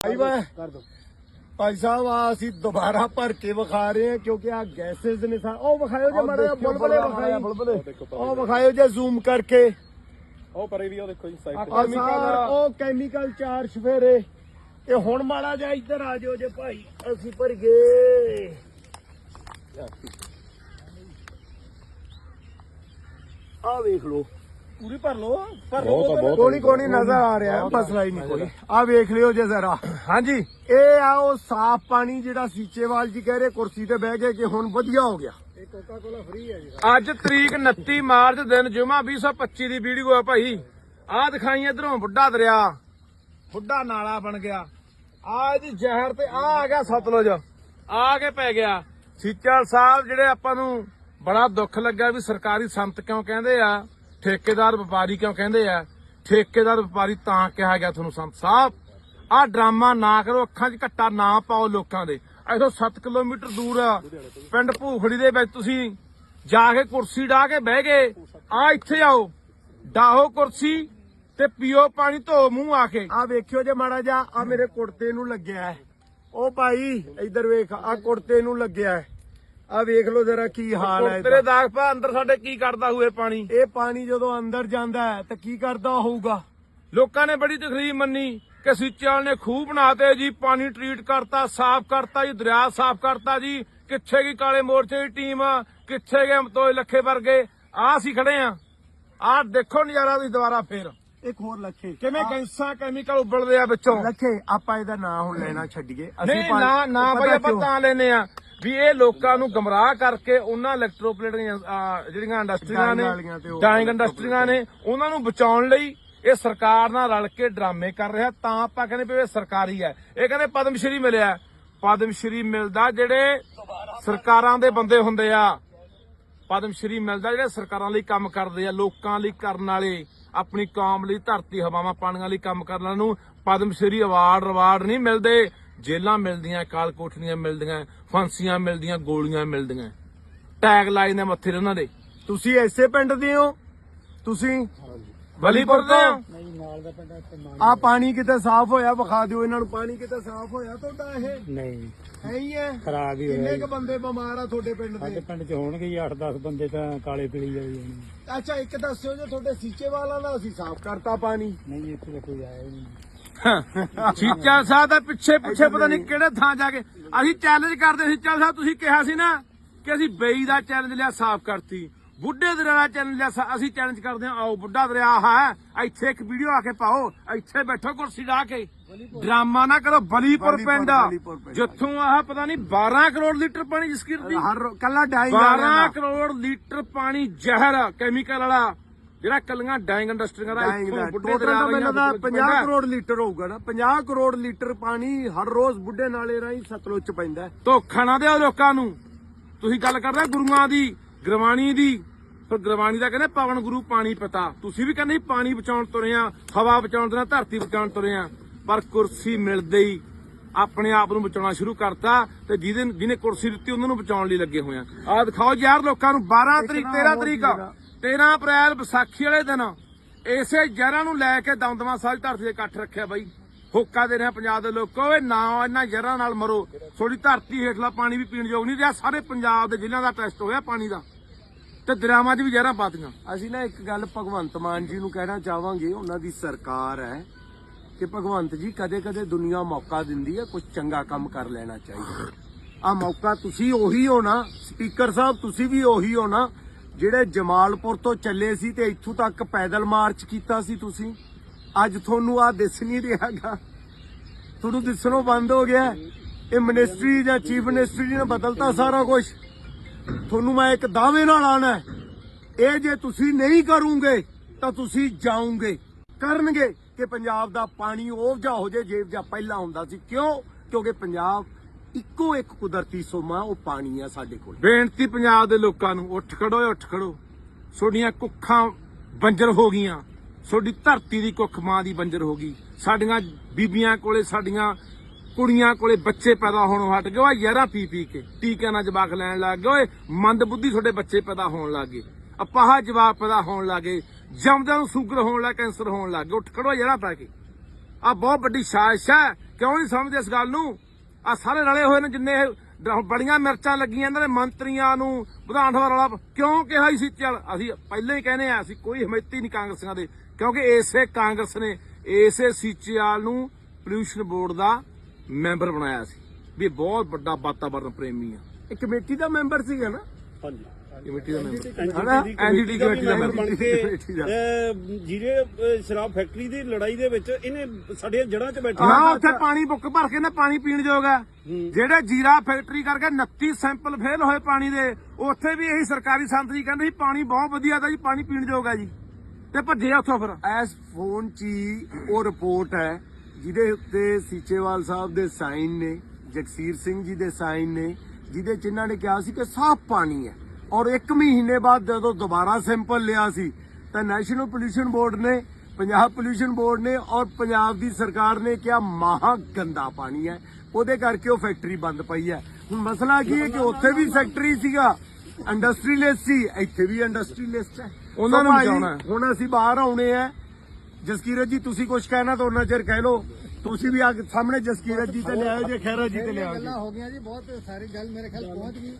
ਭਾਈ ਕਰ ਦੋ ਭਾਈ ਸਾਹਿਬ ਆ ਅਸੀਂ ਦੁਬਾਰਾ ਭਰ ਕੇ ਵਿਖਾ ਰਹੇ ਹਾਂ ਕਿਉਂਕਿ ਆ ਗੈਸਸ ਨੇ ਸਾ ਉਹ ਵਿਖਾਇਓ ਜੇ ਮਾੜਾ ਜਿਹਾ ਬੁਲਬਲੇ ਵਿਖਾਈ। ਬੁਲਬਲੇ। ਉਹ ਵਿਖਾਇਓ ਜੇ ਜ਼ੂਮ ਕਰਕੇ। ਉਹ ਪਰੇ ਵੀ ਉਹ ਦੇਖੋ ਜੀ ਸਾਈਡ ਆ ਸਾਰ ਉਹ ਕੈਮੀਕਲ ਚਾਰ ਸਫੇਰੇ ਇਹ ਹੁਣ ਮਾੜਾ ਜਿਹਾ ਇੱਧਰ ਆ ਜਾਓ ਜੇ ਭਾਈ ਅਸੀਂ ਭਰ ਗਏ। ਆ ਵੇਖ ਲਓ। ਪੂਰੀ ਭਰ ਲਓ। ਭਰ ਬਹੁਤ ਆ, ਬਹੁਤ। ਕੋਣੀ ਕੋਣੀ ਨਜ਼ਰ ਆ ਰਿਹਾ ਮਸਲਾ ਹੀ ਨਹੀਂ ਕੋਈ। ਆ ਵੇਖ ਲਿਓ ਜੇ ਜ਼ਰਾ। ਹਾਂਜੀ ਇਹ ਆ ਉਹ ਸਾਫ਼ ਪਾਣੀ ਜਿਹੜਾ ਸੀਚੇਵਾਲ ਜੀ ਕਹਿ ਰਹੇ ਕੁਰਸੀ ਤੇ ਬਹਿ ਗਏ ਕਿ ਹੁਣ ਵਧੀਆ ਹੋ ਗਿਆ। ਇਹ ਕੋਕਾ ਕੋਲਾ ਫ੍ਰੀ ਹੈ ਜੀ। ਅੱਜ ਤਰੀਕ 29 ਮਾਰਚ ਦਿਨ ਜੁਮਾ 2025 ਦੀ ਵੀਡੀਓ ਆ ਭਾਈ। ਆਹ ਦਿਖਾਈ ਇਧਰੋਂ ਬੁੱਢਾ ਦਰਿਆ। ਬੁੱਢਾ ਨਾਲਾ ਬਣ ਗਿਆ। ਆ ਇਹਦੀ ਜ਼ਹਿਰ ਤੇ ਆ ਆ ਗਿਆ ਸਤਲੁਜ। ਆ ਕੇ ਪੈ ਗਿਆ। ਸੀਚਲ ਸਾਹਿਬ ਜਿਹੜੇ ਆਪਾਂ ਨੂੰ ਬੜਾ ਦੁੱਖ ਲੱਗਾ ਵੀ ਸਰਕਾਰੀ ਸੰਤ ਕਿਉਂ ਕਹਿੰਦੇ ਆ? ਠੇਕੇਦਾਰ ਵਪਾਰੀ ਕਿਉਂ ਕਹਿੰਦੇ ਆ? ਠੇਕੇਦਾਰ ਵਪਾਰੀ ਤਾਂ ਕਿਹਾ ਗਿਆ ਤੁਹਾਨੂੰ, ਸੰਤ ਸਾਹਿਬ। ਆਹ ਡਰਾਮਾ ਨਾ ਕਰੋ, ਅੱਖਾਂ 'ਚ ਘੱਟਾ ਨਾ ਪਾਓ ਲੋਕਾਂ ਦੇ। ਇਥੋਂ 7 ਕਿਲੋਮੀਟਰ ਦੂਰ ਆ, ਪਿੰਡ ਭੂਖੜੀ ਦੇ ਵਿੱਚ ਤੁਸੀਂ ਜਾ ਕੇ ਕੁਰਸੀ ਢਾ ਕੇ ਬਹਿ ਗਏ। ਆ ਇੱਥੇ ਆਓ, ਡਾਹੋ ਕੁਰਸੀ ਤੇ ਪੀਓ ਪਾਣੀ, ਧੋ ਮੂੰਹ ਆ ਕੇ। ਆ ਵੇਖਿਓ ਜੇ ਮਾੜਾ ਜਿਹਾ, ਆ ਮੇਰੇ ਕੁੜਤੇ ਨੂੰ ਲੱਗਿਆ। ਉਹ ਭਾਈ, ਇੱਧਰ ਵੇਖ, ਆ ਕੁੜਤੇ ਨੂੰ ਲੱਗਿਆ। ਆ ਵੇਖ ਲਓ ਜਰਾ ਕੀ ਹਾਲ ਹੈ ਤੇਰੇ ਇਹਦਾ। ਦਾਗ ਪਾ ਅੰਦਰ ਸਾਡੇ ਕੀ ਕਰਦਾ ਹੋਏ ਪਾਣੀ? ਇਹ ਪਾਣੀ ਜਦੋਂ ਅੰਦਰ ਜਾਂਦਾ ਹੈ ਤਾਂ ਕੀ ਕਰਦਾ ਹੋਊਗਾ? ਲੋਕਾਂ ਨੇ ਬੜੀ ਤਕਲੀਫ ਮੰਨੀ ਕਿ ਸਿੱਚਾਲ ਨੇ ਖੂਹ ਬਣਾਤੇ ਜੀ ਪਾਣੀ ਟ੍ਰੀਟ ਕਰਤਾ ਸਾਫ਼ ਕਰਤਾ ਜੀ ਦਰਿਆ ਸਾਫ਼ ਕਰਤਾ ਜੀ। ਕਿੱਥੇ ਗਈ ਕਾਲੇ ਮੋਰਚੇ ਦੀ ਟੀਮ? ਕਿੱਥੇ ਗਏ ਮਤੋਏ ਲੱਖੇ ਵਰਗੇ? ਆ ਅਸੀਂ ਖੜੇ ਆ। ਆਹ ਦੇਖੋ ਨਜ਼ਾਰਾ ਤੁਸੀਂ ਦੁਬਾਰਾ ਫੇਰ। ਇੱਕ ਹੋਰ ਲੱਖੇ। ਕਿਵੇਂ ਗੈਂਸਾਂ ਕੈਮੀਕਲ ਉਬਲਦੇ ਆ ਵਿੱਚੋਂ। ਲੱਖੇ ਆਪਾਂ ਇਹਦਾ ਨਾਂ ਹੁਣ ਲੈਣਾ ਛੱਡੀਏ। ਨਹੀਂ ਨਾ ਨਾ ਪਤਾ ਬਈ ਆਪਾਂ ਕਿਉਂ? ਤਾਂ ਲੈਨੇ ਆ। ਵੀ ਇਹ ਲੋਕਾਂ ਨੂੰ ਗਮਰਾਹ ਕਰਕੇ ਉਹਨਾਂ ਇਲੈਕਟ੍ਰੋਪਲੇਟ ਜਿਹੜੀਆਂ ਇੰਡਸਟਰੀਆਂ ਨੇ ਡਾਈਂਗ ਇੰਡਸਟਰੀਆਂ ਨੇ ਉਹਨਾਂ ਨੂੰ ਬਚਾਉਣ ਲਈ ਇਹ ਸਰਕਾਰ ਨਾਲ ਰਲ ਕੇ ਡਰਾਮੇ ਕਰ ਰਿਹਾ। ਤਾਂ ਆਪਾਂ ਕਹਿੰਦੇ ਵੀ ਇਹ ਸਰਕਾਰੀ ਹੈ। ਇਹ ਕਹਿੰਦੇ ਪਦਮ ਸ਼੍ਰੀ ਮਿਲਿਆ। ਪਦਮ ਸ਼੍ਰੀ ਮਿਲਦਾ ਜਿਹੜੇ ਸਰਕਾਰਾਂ ਦੇ ਬੰਦੇ ਹੁੰਦੇ ਆ। ਪਦਮ ਸ਼੍ਰੀ ਮਿਲਦਾ ਜਿਹੜੇ ਸਰਕਾਰਾਂ ਲਈ ਕੰਮ ਕਰਦੇ ਆ ਲੋਕਾਂ ਲਈ ਕਰਨ ਵਾਲੇ ਆਪਣੀ ਕੌਮ ਲਈ ਧਰਤੀ ਹਵਾਵਾਂ ਪਾਣੀਆਂ ਲਈ ਕੰਮ ਕਰਨ ਵਾਲਿਆਂ ਨੂੰ ਪਦਮ ਸ਼੍ਰੀ ਅਵਾਰਡ ਰਿਵਾਰਡ ਨਹੀਂ ਮਿਲਦੇ। ਜੇਲਾਂ ਮਿਲਦੀਆਂ ਕਾਲ ਕੋਠੀਆਂ ਮਿਲਦੀਆਂ ਫਾਂਸੀਆਂ ਮਿਲਦੀਆਂ ਗੋਲੀਆਂ ਮਿਲਦੀਆਂ। ਟੈਗ ਲਾਈਨ ਦੇ ਮੱਥੇ ਉਹਨਾਂ ਦੇ। ਤੁਸੀਂ ਐਸੇ ਪਿੰਡ ਦੇ ਹੋ? ਤੁਸੀਂ ਬਲੀਪੁਰ ਦੇ ਆ? ਨਹੀਂ ਨਾਲ ਦਾ ਪਿੰਡ ਇੱਥੇ ਮਾਨ ਆ ਪਾਣੀ ਕਿਤੇ ਸਾਫ਼ ਹੋਇਆ ਵਿਖਾ ਦਿਓ ਇਹਨਾਂ ਨੂੰ ਪਾਣੀ ਕਿਤੇ ਸਾਫ਼ ਹੋਇਆ ਤੁਹਾਡਾ ਇਹ? ਨਹੀਂ। ਹੈ ਹੀ ਹੈ? ਖਰਾਬ ਹੀ ਕਿੰਨੇ ਹੋਇਆ ਕ ਬੰਦੇ ਬਿਮਾਰ ਆ ਤੁਹਾਡੇ ਪਿੰਡ ਸਾਡੇ ਦੇ ਪਿੰਡ 'ਚ ਹੋਣਗੇ ਜੀ 8-10 ਬੰਦੇ ਤਾਂ ਕਾਲੇ ਪੀਲੀ ਵਾਲੀ ਹੋਣੀ ਅੱਛਾ ਇੱਕ ਦੱਸਿਓ ਜੇ ਤੁਹਾਡੇ ਸੀਚੇ ਵਾਲਾ ਦਾ ਅਸੀਂ ਸਾਫ਼ ਕਰਤਾ ਪਾਣੀ। ਨਹੀਂ ਇੱਥੇ ਤਾਂ ਕੋਈ ਆਇਆ ਹੀ ਨਹੀਂ। ਸੀਚਾ ਸਾਹਿਬ ਦਾ ਪਿੱਛੇ ਪਿੱਛੇ ਪਤਾ ਨਹੀਂ ਕਿਹੜੇ ਥਾਂ ਜਾ ਕੇ। ਅਸੀਂ ਚੈਲੰਜ ਕਰਦੇ ਸੀ ਸੀਚਾ ਸਾਹਿਬ ਤੁਸੀਂ ਕਿਹਾ ਸੀ ਨਾ ਕਿ ਅਸੀਂ ਬੇਈ ਦਾ ਚੈਲੰਜ ਲਿਆ ਸਾਫ਼ ਕਰਤੀ। ਬੁੱਢੇ ਦਰਿਆ ਦਾ ਚੈਲੰਜ ਲਿਆ ਅਸੀਂ ਚੈਲੰਜ ਕਰਦੇ ਹਾਂ। ਆਓ ਬੁੱਢਾ ਦਰਿਆ ਹੈ। ਇੱਥੇ ਇੱਕ ਵੀਡੀਓ ਆ ਕੇ ਪਾਓ। ਇੱਥੇ ਬੈਠੋ ਕੁਰਸੀ ਢਾ ਕੇ। ਡਰਾਮਾ ਨਾ ਕਰੋ ਬਲੀਪੁਰ ਪਿੰਡ। ਜਿੱਥੋਂ ਆਹ ਪਤਾ ਨਹੀਂ 12 ਕਰੋੜ ਲੀਟਰ ਪਾਣੀ ਜਿਸ ਦੀ ਹਰ ਕੱਲਾ ਡਾਈਂਗ 12 ਕਰੋੜ ਲੀਟਰ ਪਾਣੀ ਜ਼ਹਿਰ ਕੈਮੀਕਲ ਵਾਲਾ। ਜਿਹੜਾ ਕੱਲੀਆਂ ਡਾਈਂਗ ਇੰਡਸਟਰੀਆਂ ਦਾ ਇੱਥੋਂ ਦਾ ਬੁੱਢੇ ਟੋਟਲ ਦਰਿਆ ਮੈਨੂੰ ਦਾ 50 ਕਰੋੜ ਲੀਟਰ ਹੋਊਗਾ ਨਾ 50 ਕਰੋੜ ਲੀਟਰ ਪਾਣੀ ਹਰ ਰੋਜ਼ ਬੁੱਢੇ ਨਾਲੇ ਰਾਹੀਂ ਸਤਲੁਜ ਚ ਪੈਂਦਾ ਹੈ। ਧੋਖਾ ਨਾ ਦਿਓ ਲੋਕਾਂ ਨੂੰ। ਤੁਸੀਂ ਗੱਲ ਕਰਦੇ ਗੁਰੂਆਂ ਦੀ ਗੁਰਬਾਣੀ ਦੀ। ਪਰ ਗੁਰਬਾਣੀ ਦਾ ਕਹਿੰਦੇ ਪਵਨ ਗੁਰੂ ਪਾਣੀ ਪਤਾ। ਤੁਸੀਂ ਵੀ ਕਹਿੰਦੇ ਸੀ ਪਾਣੀ ਬਚਾਉਣ ਤੁਰੇ ਆ ਹਵਾ ਬਚਾਉਣ ਤੁਰੇ ਆ ਧਰਤੀ ਬਚਾਉਣ ਤੁਰੇ ਆ। ਪਰ ਕੁਰਸੀ ਮਿਲਦੇ ਹੀ ਆਪਣੇ ਆਪ ਨੂੰ ਬਚਾਉਣਾ ਸ਼ੁਰੂ ਕਰਤਾ ਤੇ ਜਿਹਦੇ ਜਿਹਨੇ ਕੁਰਸੀ ਦਿੱਤੀ ਉਹਨਾਂ ਨੂੰ ਬਚਾਉਣ ਲਈ ਲੱਗੇ ਹੋਏ ਆ। ਦਿਖਾਓ ਯਾਰ ਲੋਕਾਂ ਨੂੰ 12 ਤਰੀਕ 13 ਤਰੀਕ 13 ਅਪ੍ਰੈਲ ਵਿਸਾਖੀ ਵਾਲੇ ਦਿਨ ਇਸੇ ਜ਼ਹਿਰਾਂ ਨੂੰ ਲੈ ਕੇ ਦਮਦਮਾ ਸਾਹਿਬ ਧਰਤੀ ਤੇ ਇਕੱਠ ਰੱਖਿਆ ਬਾਈ। ਹੋਕਾ ਦੇ ਰਿਹਾ ਪੰਜਾਬ ਦੇ ਲੋਕੋ, ਓਏ ਨਾ, ਇਹਨਾਂ ਜ਼ਹਿਰਾਂ ਨਾਲ ਮਰੋ। ਥੋੜੀ ਧਰਤੀ ਹੇਠਲਾ ਪਾਣੀ ਵੀ ਪੀਣ ਯੋਗ ਨਹੀਂ ਰਿਹਾ, ਸਾਰੇ ਪੰਜਾਬ ਦੇ ਜ਼ਿਲ੍ਹਿਆਂ ਦਾ ਟੈਸਟ ਹੋਇਆ ਪਾਣੀ ਦਾ। ਤੇ ਦਰਿਆਵਾਂ 'ਚ ਵੀ ਜ਼ਹਿਰਾਂ ਪਾਤੀਆਂ। ਅਸੀਂ ਨਾ ਇੱਕ ਗੱਲ ਭਗਵੰਤ ਮਾਨ ਜੀ ਨੂੰ ਕਹਿਣਾ ਚਾਹਾਂਗੇ, ਉਹਨਾਂ ਦੀ ਸਰਕਾਰ ਹੈ ਕਿ ਭਗਵੰਤ ਜੀ ਕਦੇ-ਕਦੇ ਦੁਨੀਆ ਮੌਕਾ ਦਿੰਦੀ ਹੈ ਕੁਝ ਚੰਗਾ ਕੰਮ ਕਰ ਲੈਣਾ ਚਾਹੀਦਾ। ਆ ਮੌਕਾ ਤੁਸੀਂ ਉਹੀ ਹੋ ਨਾ ਸਪੀਕਰ ਸਾਹਿਬ, ਤੁਸੀਂ ਵੀ ਉਹੀ ਹੋ ਨਾ ਜਿਹੜੇ ਜਮਾਲਪੁਰ ਤੋਂ ਚੱਲੇ ਸੀ ਤੇ ਇੱਥੋਂ ਤੱਕ ਪੈਦਲ ਮਾਰਚ ਕੀਤਾ ਸੀ ਤੁਸੀਂ, ਅੱਜ ਤੁਹਾਨੂੰ ਆ ਦਿਸ ਨਹੀਂ ਰਿਹਾਗਾ ਤੁਹਾਨੂੰ ਦਿਸਣੋਂ ਬੰਦ ਹੋ ਗਿਆ। ਇਹ ਮਿਨਿਸਟਰੀ ਜਾਂ ਚੀਫ ਮਿਨਿਸਟਰੀ ਨੇ ਬਦਲਤਾ ਸਾਰਾ ਕੁਝ ਤੁਹਾਨੂੰ ਮੈਂ ਇੱਕ ਦਾਅਵੇ ਨਾਲ ਆਣਾ ਇਹ ਜੇ ਤੁਸੀਂ ਨਹੀਂ ਕਰੋਗੇ, ਤਾਂ ਤੁਸੀਂ ਜਾਓਗੇ। ਕਰਨਗੇ ਕਿ ਪੰਜਾਬ ਦਾ ਪਾਣੀ ਉਹ ਜਿਹਾ ਹੋ ਜੇ ਜੇਬ ਜਿਹਾ ਪਹਿਲਾਂ ਹੁੰਦਾ ਸੀ। ਕਿਉਂ? ਕਿਉਂਕਿ ਪੰਜਾਬ ਇੱਕੋ ਇੱਕ ਕੁਦਰਤੀ ਸੋਮਾ ਉਹ ਪਾਣੀ ਆ ਸਾਡੇ ਕੋਲ। ਬੇਨਤੀ ਪੰਜਾਬ ਦੇ ਲੋਕਾਂ ਨੂੰ, ਉੱਠ ਖੜੋ ਉੱਠ ਖੜੋ। ਤੁਹਾਡੀਆਂ ਕੁੱਖਾਂ ਬੰਜਰ ਹੋ ਗਈਆਂ। ਤੁਹਾਡੀ ਧਰਤੀ ਦੀ ਕੁੱਖ ਮਾਂ ਦੀ ਬੰਜਰ ਹੋ ਗਈ। ਸਾਡੀਆਂ ਬੀਬੀਆਂ ਕੋਲੇ, ਸਾਡੀਆਂ ਕੁੜੀਆਂ ਕੋਲੇ ਬੱਚੇ ਪੈਦਾ ਹੋਣੋਂ ਹਟ ਗਏ। ਓਏ, ਯਾਰਾ ਪੀ ਪੀ ਕੇ, ਟੀਕਿਆਂ ਨਾਲ ਜਵਾਕ ਲੈਣ ਲੱਗ ਗਏ। ਓਏ, ਮੰਦ ਬੁੱਧੀ ਤੁਹਾਡੇ ਬੱਚੇ ਪੈਦਾ ਹੋਣ ਲੱਗ ਗਏ। ਅਪਾਹ ਜਵਾਕ ਪੈਦਾ ਹੋਣ ਲੱਗ ਗਏ। ਜੰਮਦਿਆਂ ਨੂੰ ਸ਼ੂਗਰ ਹੋਣ ਲੱਗ, ਕੈਂਸਰ ਹੋਣ ਲੱਗ ਗਏ। ਉੱਠ ਖੜੋ, ਯਾਰਾ ਪੈ ਕੇ। ਆ ਬਹੁਤ ਵੱਡੀ ਸਾਜ਼ਿਸ਼ ਹੈ। ਕਿਉਂ ਨਹੀਂ ਸਮਝਦੇ ਇਸ ਗੱਲ ਨੂੰ? ਆ ਸਾਰੇ ਰਲੇ ਹੋਏ ਨੇ ਜਿੰਨੇ ਬੜੀਆਂ ਮਿਰਚਾਂ ਲੱਗੀਆਂ ਇਹਨਾਂ ਦੇ ਮੰਤਰੀਆਂ ਨੂੰ, ਵਿਧਾਨ ਸਭਾ ਵਾਲਾ ਕਿਉਂ ਕਿਹਾ ਸੀ ਚੱਲ ਅਸੀਂ ਪਹਿਲਾਂ ਹੀ ਕਹਿੰਦੇ ਆ, ਅਸੀਂ ਕੋਈ ਹਮਾਇਤੀ ਨਹੀਂ ਕਾਂਗਰਸੀਆਂ ਦੇ, ਕਿਉਂਕਿ ਇਸੇ ਕਾਂਗਰਸ ਨੇ ਇਸੇ ਸੀਚੇਵਾਲ ਨੂੰ ਪੋਲਿਊਸ਼ਨ ਬੋਰਡ ਦਾ ਮੈਂਬਰ ਬਣਾਇਆ ਸੀ। ਵੀ ਬਹੁਤ ਵੱਡਾ ਵਾਤਾਵਰਣ ਪ੍ਰੇਮੀ ਆ। ਇਹ ਕਮੇਟੀ ਦਾ ਮੈਂਬਰ ਸੀਗਾ ਨਾ? ਹਾਂਜੀ। ਕਮੇਟੀ ਦਾ ਮੈਂਬਰ ਹਨਾ? ਐਨਡੀਟੀ ਕਮੇਟੀ ਦਾ ਮੈਂਬਰ ਬਣ ਕੇ ਦਾ। ਜਿਹੜੇ ਸ਼ਰਾਬ ਫੈਕਟਰੀ ਦੀ ਲੜਾਈ ਦੇ ਵਿੱਚ ਇਹਨੇ ਸਾਡੀਆਂ ਜੜ੍ਹਾਂ 'ਚ ਬੈਠਾ ਨਾ ਉੱਥੇ ਪਾਣੀ ਬੁੱਕ ਭਰ ਕੇ ਨਾ ਪਾਣੀ ਪੀਣ ਜੋਗਾ ਜਿਹੜੇ ਜੀਰਾ ਫੈਕਟਰੀ ਕਰਕੇ 29 ਸੈਂਪਲ ਫੇਲ ਹੋਏ ਪਾਣੀ ਦੇ ਉੱਥੇ ਵੀ ਇਹੀ ਸਰਕਾਰੀ ਸੰਤਰੀ ਕਹਿੰਦੇ ਸੀ ਪਾਣੀ ਬਹੁਤ ਵਧੀਆ ਤਾਂ ਜੀ ਪਾਣੀ ਪੀਣ ਜੋਗਾ ਜੀ। ਤੇ ਭੱਜੇ ਉੱਥੋਂ ਫਿਰ। ਐਸ ਫੋਨ 'ਚ ਹੀ ਉਹ ਰਿਪੋਰਟ ਹੈ ਜਿਹਦੇ ਉੱਤੇ ਸੀਚੇਵਾਲ ਸਾਹਿਬ ਦੇ ਸਾਈਨ ਨੇ ਜਗਸੀਰ ਸਿੰਘ ਜੀ ਦੇ ਸਾਈਨ ਨੇ ਜਿਹਦੇ ਚ ਇਹਨਾਂ ਨੇ ਕਿਹਾ ਸੀ ਕਿ ਸਾਫ਼ ਪਾਣੀ ਹੈ। ਔਰ 1 ਮਹੀਨੇ ਬਾਅਦ ਜਦੋਂ ਦੁਬਾਰਾ ਸੈਂਪਲ ਲਿਆ ਸੀ ਤਾਂ ਨੈਸ਼ਨਲ ਪੋਲਿਊਸ਼ਨ ਬੋਰਡ ਨੇ ਪੰਜਾਬ ਪੋਲਿਊਸ਼ਨ ਬੋਰਡ ਨੇ ਔਰ ਪੰਜਾਬ ਦੀ ਸਰਕਾਰ ਨੇ ਕਿਹਾ ਮਹਾ ਗੰਦਾ ਪਾਣੀ ਹੈ। ਉਹਦੇ ਕਰਕੇ ਉਹ ਫੈਕਟਰੀ ਬੰਦ ਪਈ ਹੈ। ਹੁਣ ਮਸਲਾ ਕੀ ਹੈ ਕਿ ਉੱਥੇ ਵੀ ਫੈਕਟਰੀ ਸੀਗਾ। ਇੰਡਸਟਰੀਲਿਸਟ ਸੀ। ਇੱਥੇ ਵੀ ਇੰਡਸਟਰੀਲਿਸਟ ਹੈ। ਉਹਨਾਂ ਨੂੰ ਬਚਾਉਣਾ। ਹੁਣ ਅਸੀਂ ਬਾਹਰ ਆਉਣੇ ਆ ਜਸਕੀਰਤ ਜੀ ਤੁਸੀਂ ਕੁਝ ਕਹਿਣਾ ਤਾਂ ਉਹਨਾਂ ਚਿਰ ਕਹਿ ਲਓ। ਤੁਸੀਂ ਵੀ ਆ ਕੇ ਸਾਹਮਣੇ ਜਸਕੀਰਤ ਜੀ ਤੇ ਲਿਆਓ ਜੇ ਖੈਰਾ ਜੀ ਤੇ ਲਿਆਓ ਗੱਲਾਂ ਹੋ ਗਈਆਂ ਜੀ ਬਹੁਤ ਸਾਰੀ ਗੱਲ ਮੇਰੇ ਖਿਆਲ ਪਹੁੰਚ ਗਈ।